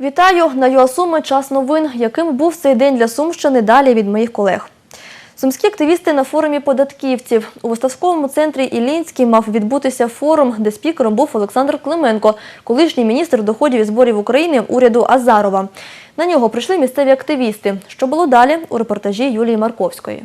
Вітаю на ЮАСуми час новин. Яким був цей день для Сумщини? Далі від моїх колег. Сумські активісти на форумі податківців у виставковому центрі Іллінський мав відбутися форум, де спікером був Олександр Клименко, колишній міністр доходів і зборів України уряду Азарова. На нього прийшли місцеві активісти. Що було далі у репортажі Юлії Марковської.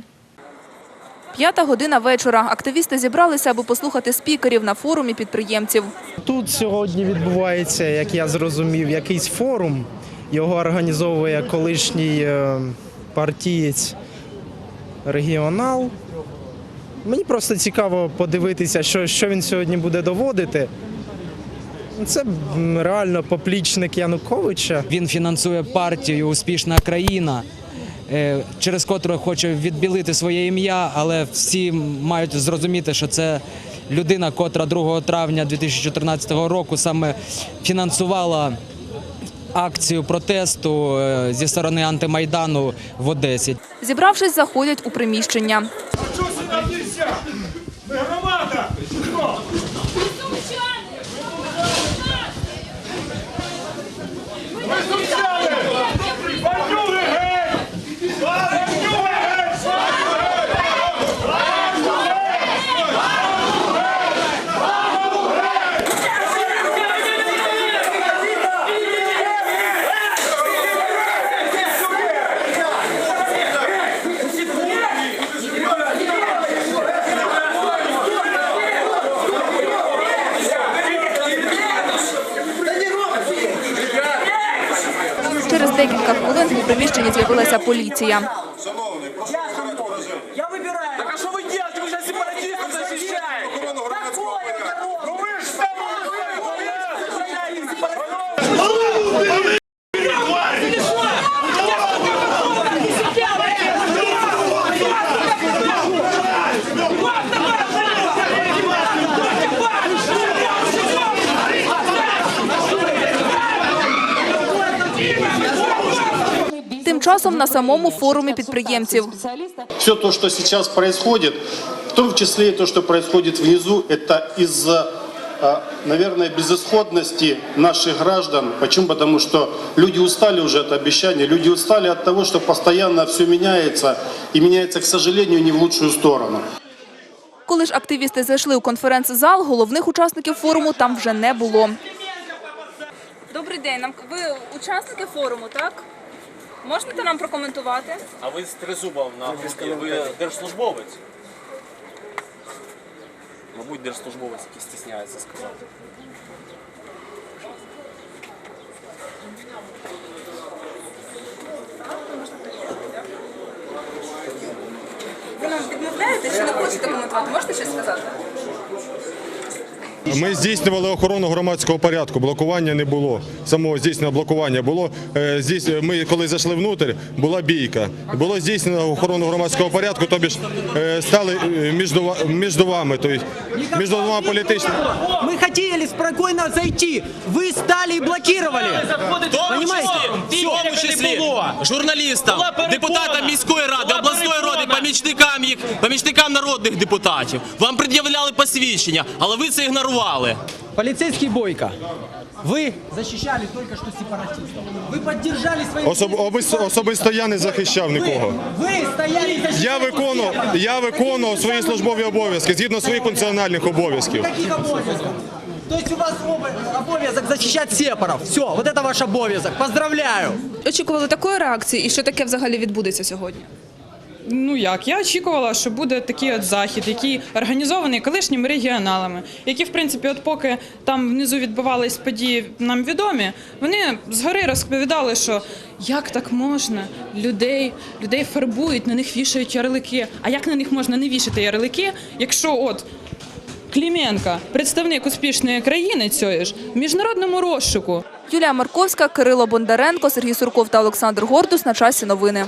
П'ята година вечора. Активісти зібралися, аби послухати спікерів на форумі підприємців. Тут сьогодні відбувається, як я зрозумів, якийсь форум. Його організовує колишній е, партієць регіонал. Мені просто цікаво подивитися, що, що він сьогодні буде доводити. Це реально поплічник Януковича. Він фінансує партію Успішна країна, через котру хоче відбілити своє ім'я, але всі мають зрозуміти, що це людина, котра 2 травня 2014 року саме фінансувала акцію протесту е, зі сторони антимайдану в Одесі. Зібравшись, заходять у приміщення. Декілька хвилин у приміщенні з'явилася поліція. Тим часом на самому форумі підприємців. Все то, что сейчас происходит, в том числе и то, что происходит внизу, это из-за, а, наверное, безысходности наших граждан. Почему? Потому что люди устали уже от обещаний, люди устали от того, что постоянно все меняется, и меняется, к сожалению, не в лучшую сторону. Коли ж активісти зайшли у конференц-зал, головних учасників форуму там вже не було. Добрий день. Нам ви учасники форуму, так? Можете нам прокоментувати? А ви з тризубом на ви держслужбовець? Мабуть, держслужбовець, який стісняється сказати. Ви нам відмовляєте, що не хочете коментувати? Можете щось сказати? Ми здійснювали охорону громадського порядку. Блокування не було. Самого здійснення блокування було. Е, здійс- Ми коли зайшли внутрь, була бійка. Було здійснено охорону громадського порядку, тобі ж е, стали е, між між вами, тобто між двома політичними. Мы хотели спокойно зайти. Вы стали и блокировали. Понимаете? В тому числі журналістам, депутатам міської ради, обласної ради, помічникам їх, помічникам народних депутатів. Вам пред'являли посвідчення, але ви це ігнорували. Полицейский Бойко. Вы защищали только что сепаратистов. Вы поддержали своих... Особ, обис- особисто я не захищав нікого. Вы стояли и защищали... Я виконував, я виконував свої службові обов'язки згідно своїх функціональних обов'язків. Каких обовязков? То есть у вас обо- обовязок защищать сепаров. Все, вот это ваш обовязок. Поздравляю. Очікували такої реакції, і що таке взагалі відбудеться сьогодні? Ну як я очікувала, що буде такий от захід, який організований колишніми регіоналами, які, в принципі, от поки там внизу відбувались події нам відомі, вони згори розповідали, що як так можна людей, людей фарбують, на них вішають ярлики. А як на них можна не вішати ярлики, якщо от Кліменка, представник успішної країни цієї ж в міжнародному розшуку. Юлія Марковська, Кирило Бондаренко, Сергій Сурков та Олександр Гордус на часі новини.